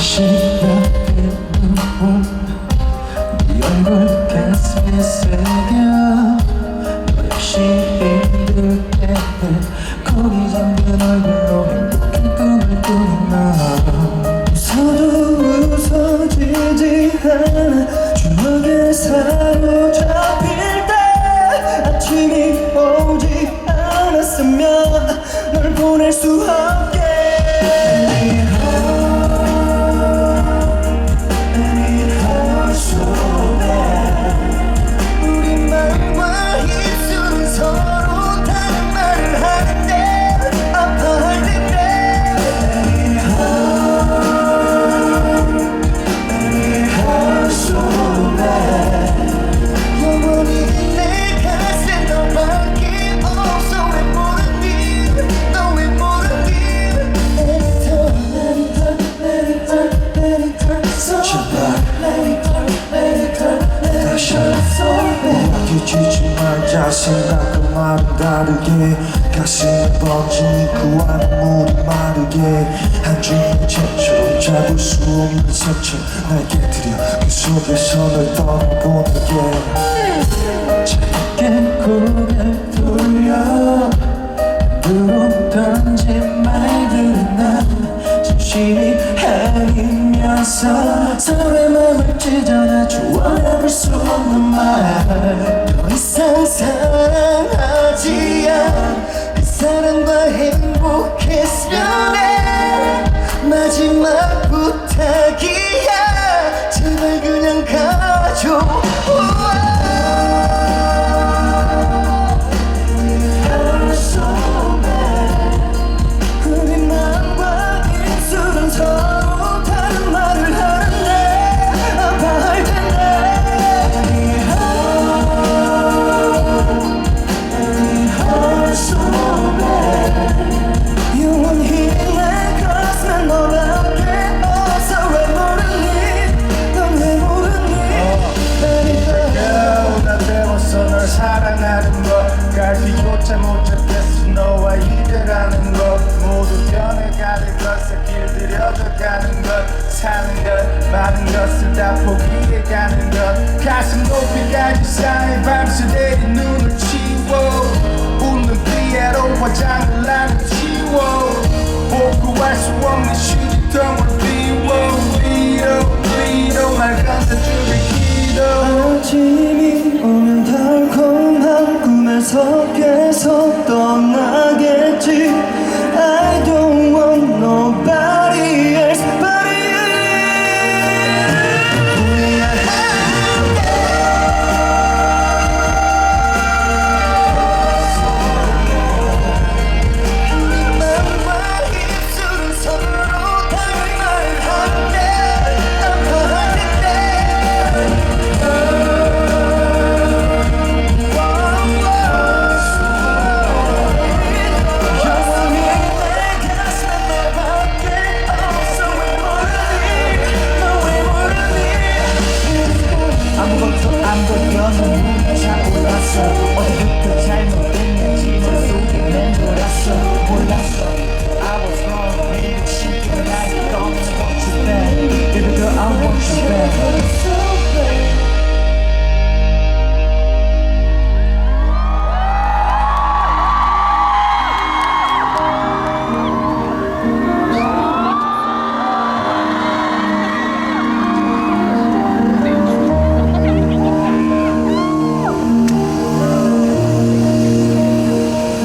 시간의 눈물 네 얼굴 가슴에 새겨 너 역시 말자 생각과 말은 다르게 가슴에 번진 그 안은 물이 마르게 한 줄의 채처럼 잡을 수 없는 새처 날 깨뜨려 그 속에서 널 떠나보내게. 작게 고개를 돌려 눈으로 던진 말들은 난 진심이 아니면서 서로의 마음을 찢어내 주워내볼 수 없는 말 더 이상 사랑하지 않그 사람과 행복했으면 해 마지막 부탁이야. 제발 그냥 가줘 가슴 높이까지 쌓인 밤새 내린 눈을 치워. 웃는 피에로 화장을 나는 지워. 복구할 수 없는 휴지통을 비워. 비워 비워 날 감싸주길 기도. 아침이 오면 달콤한 꿈에서 깨 네.